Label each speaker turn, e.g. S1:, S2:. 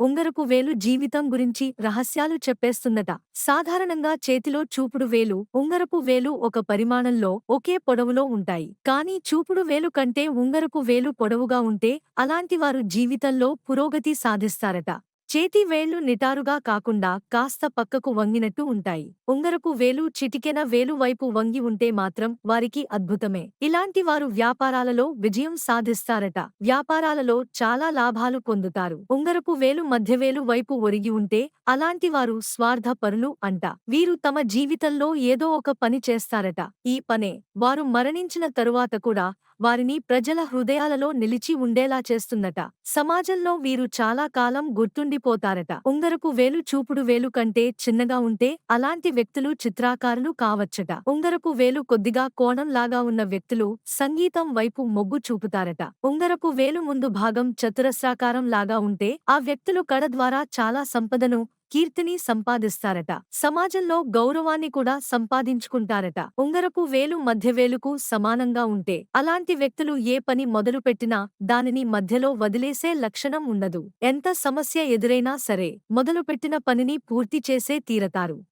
S1: ఉంగరపు వేలు జీవితం గురించి రహస్యాలు చెప్పేస్తుందట సాధారణంగా చేతిలో చూపుడు వేలు ఉంగరపు వేలు ఒక పరిమాణంలో ఒకే పొడవులో ఉంటాయి. కానీ చూపుడు వేలు కంటే ఉంగరపు వేలు పొడవుగా ఉంటే అలాంటి వారు జీవితంలో పురోగతి సాధిస్తారట. చేతి వేళ్ళు నిటారుగా కాకుండా కాస్త పక్కకు వంగినట్టు ఉంటాయి. ఉంగరపు వేలు చిటికెన వేలు వైపు వంగి ఉంటే మాత్రం వారికి అద్భుతమే. ఇలాంటి వారు వ్యాపారాలలో విజయం సాధిస్తారట. వ్యాపారాలలో చాలా లాభాలు పొందుతారు. ఉంగరపు వేలు మధ్యవేలు వైపు ఒరిగి ఉంటే అలాంటి వారు స్వార్థ పరులు అంట. వీరు తమ జీవితంలో ఏదో ఒక పని చేస్తారట. ఈ పనే వారు మరణించిన తరువాత కూడా వారిని ప్రజల హృదయాలలో నిలిచి ఉండేలా చేస్తుందట సమాజంలో వీరు చాలా కాలం పోతారట ఉంగరపు వేలు చూపుడు వేలు కంటే చిన్నగా ఉంటే అలాంటి వ్యక్తులు చిత్రాకారులు కావచ్చట. ఉంగరపు వేలు కొద్దిగా కోణం లాగా ఉన్న వ్యక్తులు సంగీతం వైపు మొగ్గు చూపుతారట. ఉంగరపు వేలు ముందు భాగం చతురస్రాకారం లాగా ఉంటే ఆ వ్యక్తులు కడ ద్వారా చాలా సంపదను కీర్తిని సంపాదిస్తారట. సమాజంలో గౌరవాన్ని కూడా సంపాదించుకుంటారట. ఉంగరపు వేలు మధ్యవేలుకు సమానంగా ఉంటే అలాంటి వ్యక్తులు ఏ పని మొదలుపెట్టినా దానిని మధ్యలో వదిలేసే లక్షణం ఉండదు. ఎంత సమస్య ఎదురైనా సరే మొదలుపెట్టిన పనిని పూర్తి చేసే తీరతారు.